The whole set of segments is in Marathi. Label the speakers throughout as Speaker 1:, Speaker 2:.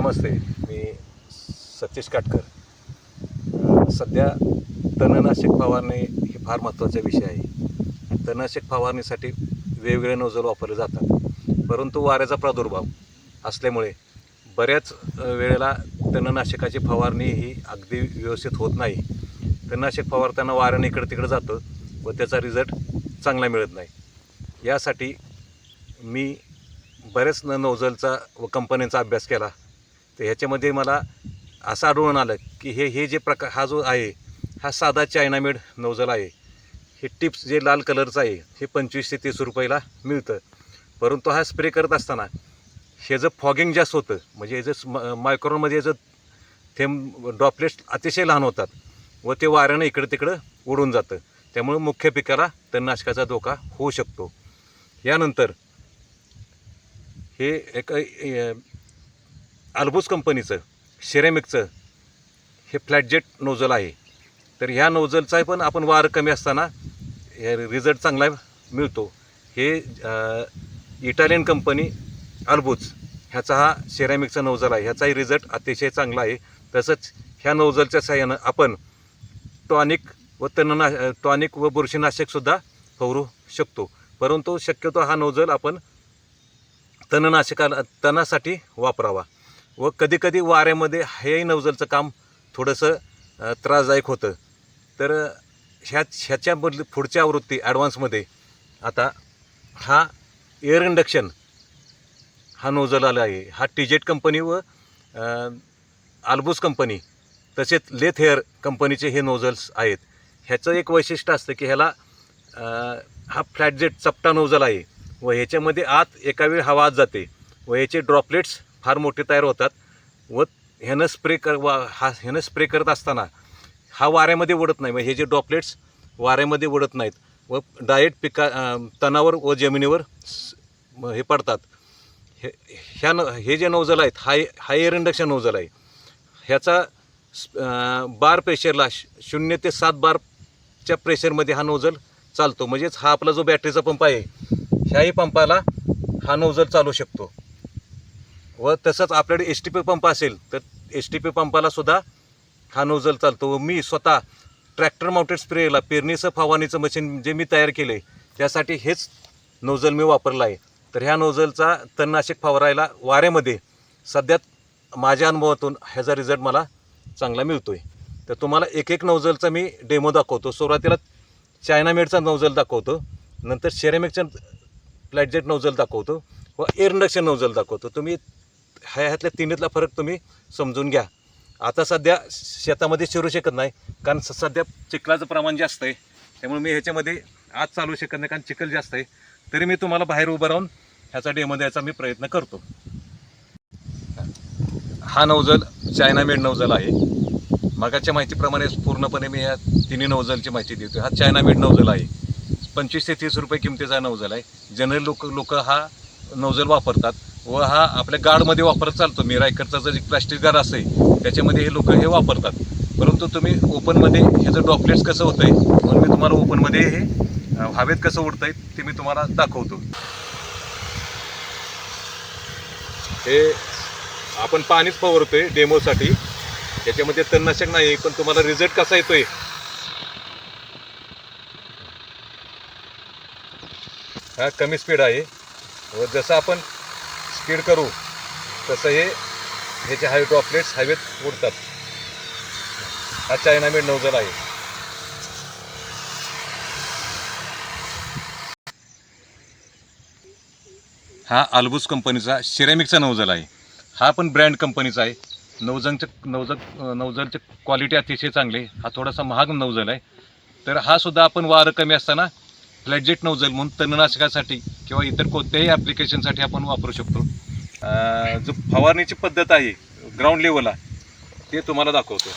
Speaker 1: नमस्ते मी सतीश काटकर. सध्या तणनाशक फवारणी हे फार महत्त्वाचा विषय आहे. तणनाशक फवारणीसाठी वेगवेगळे नोजल वापरले जातात. परंतु वाऱ्याचा प्रादुर्भाव असल्यामुळे बऱ्याच वेळेला तणनाशकाची फवारणी ही अगदी व्यवस्थित होत नाही. तणनाशक फवारताना वाऱ्याने इकडं तिकडं जातं व त्याचा रिझल्ट चांगला मिळत नाही. यासाठी मी बरेच न नोझलचा व कंपन्यांचा अभ्यास केला. तर ह्याच्यामध्ये मला असं आढळून आलं की हे हे जे प्रकार हा जो आहे हा साधा चायनामेड नौजल आहे. हे टिप्स जे लाल कलरचं आहे हे पंचवीस ते तीस रुपयाला मिळतं. परंतु हा स्प्रे करत असताना ह्याचं फॉगिंग जास्त होतं म्हणजे याचं मायक्रोनमध्ये याचं थेंब ड्रॉपलेट्स अतिशय लहान होतात व ते वाऱ्यानं इकडं तिकडं उडून जातं. त्यामुळे मुख्य पिकाला तणनाशकाचा धोका होऊ शकतो. यानंतर हे एक अल्बुस कंपनीचं शेरेमिकचं हे फ्लॅटजेट नोझल आहे. तर ह्या नोझलचा पण आपण वार कमी असताना रिझल्ट चांगला मिळतो. हे इटालियन कंपनी अल्बुज ह्याचा हा शेरॅमिकचा नोझल आहे. ह्याचाही रिझल्ट अतिशय चांगला आहे. तसंच ह्या नोझलच्या साह्यानं आपण टॉनिक व तणना टॉनिक व बुरशीनाशकसुद्धा फवरू शकतो. परंतु शक्यतो हा नोझल आपण तणनाशकाला तणासाठी वापरावा. व कधीकधी वाऱ्यामध्ये हेही नवजलचं काम थोडंसं त्रासदायक होतं. तर ह्या ह्याच्या बदल पुढच्या आवृत्ती ॲडव्हान्समध्ये आता हा एअर इंडक्शन हा नोझल आला आहे. हा टीजेट कंपनी व आल्बुस कंपनी तसेच लेथ हेअर कंपनीचे हे नोझल्स आहेत. ह्याचं एक वैशिष्ट्य असतं की ह्याला हा फ्लॅटजेट चपटा नोझल आहे व ह्याच्यामध्ये आत एका वेळी हवा आत जाते व ह्याचे ड्रॉपलेट्स फार मोठे तयार होतात व ह्यानं स्प्रे कर वा हा ह्यानं स्प्रे करत असताना हा वाऱ्यामध्ये उडत नाही. मग हे जे ड्रॉपलेट्स वाऱ्यामध्ये उडत नाहीत व डायरेक्ट पिका तणावर व जमिनीवर हे पडतात. हे ह्या न हे जे नोझल आहेत high high air induction nozzle आहे ह्याचा बार प्रेशरला श- शून्य ते सात बारच्या प्रेशरमध्ये हा नोझल चालतो. म्हणजेच हा आपला जो बॅटरीचा पंप आहे ह्याही पंपाला हा नोझल चालू शकतो. व तसंच आपल्याकडे एस टी पी पंप असेल तर एस टी पी पंपाला सुद्धा हा नोझल चालतो. व मी स्वतः ट्रॅक्टर माउंटेड स्प्रेला पेरणीचं फवारणीचं मशीन जे मी तयार केलं आहे त्यासाठी हेच नोझल मी वापरलं आहे. तर ह्या नोझलचा तणनाशक फवारायला वाऱ्यामध्ये सध्या माझ्या अनुभवातून ह्याचा रिझल्ट मला चांगला मिळतो आहे तर तुम्हाला एक एक नोझलचा मी डेमो दाखवतो. सुरुवातीला चायनामेडचा नोझल दाखवतो. नंतर शेरेमिकचा फ्लॅटजेट नोझल दाखवतो. व एअर इंडक्शन नोझल दाखवतो. तुम्ही ह्या ह्यातल्या तिन्हीतला फरक तुम्ही समजून घ्या. आता सध्या शेतामध्ये शिरू शकत नाही कारण स- सध्या चिखलाचं प्रमाण जास्त आहे. त्यामुळे मी ह्याच्यामध्ये आज चालू शकत नाही कारण चिखल जास्त आहे. तरी मी तुम्हाला बाहेर उभं राहून ह्याचा डेमो द्यायचा मी प्रयत्न करतो. हा नवजल चायनामेड नौजल आहे. मागाच्या माहितीप्रमाणे पूर्णपणे मी या तिन्ही नवजलची माहिती देतो. हा चायनामेड नौजल आहे. पंचवीस ते तीस रुपये किमतीचा नौजल आहे. जनरल लोक लोक हा नौजल वापरतात. व हा आपल्या गार्डमध्ये वापरत चालतो. मी रायकरचा जर प्लास्टिक गार्ड असेल त्याच्यामध्ये हे लोक हे वापरतात. परंतु तुम्ही ओपनमध्ये ह्याचं ड्रॉपलेट्स कसं होतं आहे म्हणून मी तुम्हाला ओपनमध्ये हे हवेत कसं उडत आहे ते मी तुम्हाला दाखवतो. हे आपण पाणीच फवारतोय डेमोसाठी त्याच्यामध्ये तणनाशक नाही पण तुम्हाला रिझल्ट कसा येतोय? हा कमी स्पीड आहे. व जसं आपण स्पीड करू तसं हे ह्याचे हाय ड्रॉपलेट्स हवेत उडतात. हा चायनामेड नौजल आहे. हा आल्बुस कंपनीचा सिरेमिकचा नौजल आहे. हा पण ब्रँड कंपनीचा आहे. नवजनचं नवजल नवजलचे क्वालिटी अतिशय चांगली. हा थोडासा महाग नवजल आहे. तर हा सुद्धा आपण वारं कमी असताना फ्लॅटजेट नवजल म्हणून तणनाशकासाठी किंवा इतर कोणत्याही ॲप्लिकेशनसाठी आपण वापरू शकतो. जो फवारणीची पद्धत आहे ग्राउंड लेवलला ते तुम्हाला दाखवतो.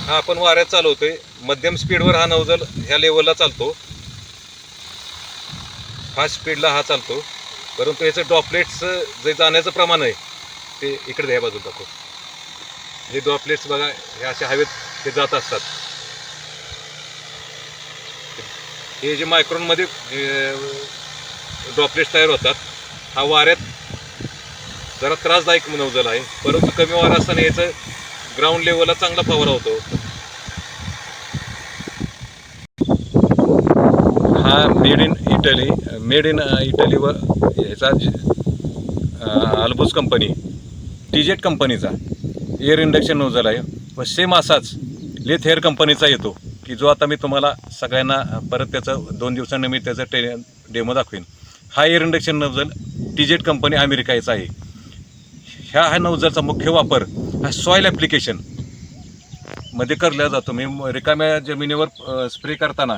Speaker 1: हा आपण वाऱ्यात चालवतोय. मध्यम स्पीडवर हा नवजल ह्या लेवलला चालतो. फास्ट स्पीडला हा चालतो. परंतु याचं डॉपलेट्स जे जाण्याचं प्रमाण आहे ते इकडे ह्या बाजूला दाखव. म्हणजे हे ड्रॉपलेट्स बघा हे असे हवेत ते जात असतात. हे जे मायक्रोनमध्ये ड्रॉपलेट्स तयार होतात हा वाऱ्यात जरा त्रासदायक नवजल आहे. परंतु कमी वारा असताना याचं ग्राउंड लेवलला चांगला फवारा होतो. हा made in Italy made in इटलीवर व ह्याचा अल्बुस कंपनी टीजेट कंपनीचा एअर इंडक्शन नोझल आहे व सेम असाच लेथ हेअर कंपनीचा येतो की जो आता मी तुम्हाला सगळ्यांना परत त्याचं दोन दिवसांनी मी त्याचं टे डेमो दाखवीन. हा एअर इंडक्शन नोझल टीजेट कंपनी अमेरिकाचा आहे. ह्या ह्या नोझलचा मुख्य वापर हा सॉईल ॲप्लिकेशनमध्ये करला जातो. मी रिकाम्या जमिनीवर स्प्रे करताना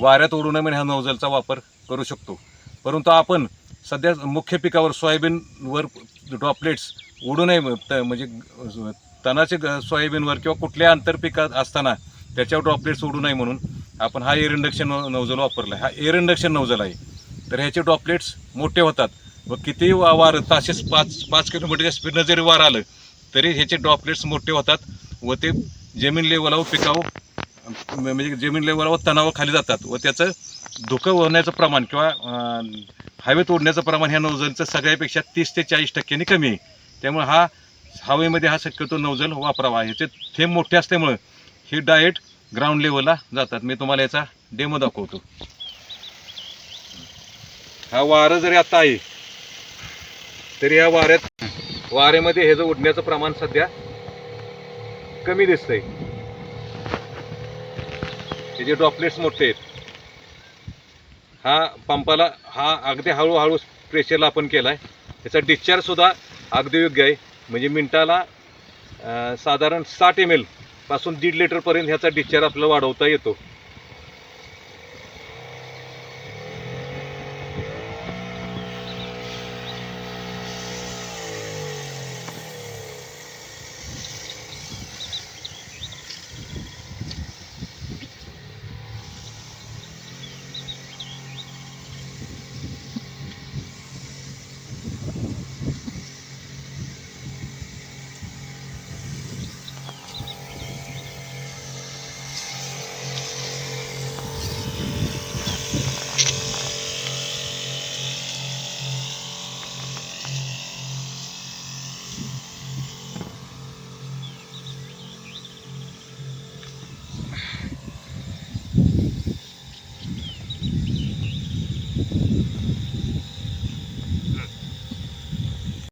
Speaker 1: वाऱ्यात ओढू नये ह्या नोझलचा वापर करू शकतो. परंतु आपण सध्या मुख्य पिकावर सोयाबीनवर ड्रॉपलेट्स उडू नये त- म्हणजे तणाचे ग- सोयाबीनवर किंवा कुठल्या आंतरपिकात असताना त्याच्यावर ड्रॉपलेट्स उडू नये म्हणून आपण हा एअर इंडक्शन नौजल वापरला आहे हा एअर इंडक्शन नौजल आहे. तर ह्याचे ड्रॉपलेट्स मोठे होतात. व किती वा वार तासेच पाच पाच किलोमीटरच्या स्पीडनं जरी वार आलं तरी ह्याचे ड्रॉपलेट्स मोठे होतात व ते जमीन लेवलावर पिकावं म्हणजे जमीन लेवलावर तणावर खाली जातात. व त्याचं धुकं होण्याचं प्रमाण किंवा हवेत उडण्याचं प्रमाण ह्या नौजलचं सगळ्यापेक्षा तीस ते चाळीस टक्क्यांनी कमी आहे. त्यामुळे हा हवेमध्ये हा शक्यतो नौजल वापरावा. याचे थेंब मोठे असल्यामुळं ही डाएट ग्राउंड लेवलला जातात. मी तुम्हाला याचा डेमो दाखवतो. हा वारं जरी आता आहे तरी या वाऱ्यात वाऱ्यामध्ये हे जो उडण्याचं प्रमाण सध्या कमी दिसतंय. हे जे ड्रॉपलेट्स मोठे आहेत हा पंपाला हा अगदी हळूहळू प्रेशरला आपण केला आहे त्याचा डिस्चार्जसुद्धा अगदी योग्य आहे. म्हणजे मिनटाला साधारण साठ एम एलपासून दीड लिटरपर्यंत ह्याचा डिस्चार्ज आपल्याला वाढवता येतो.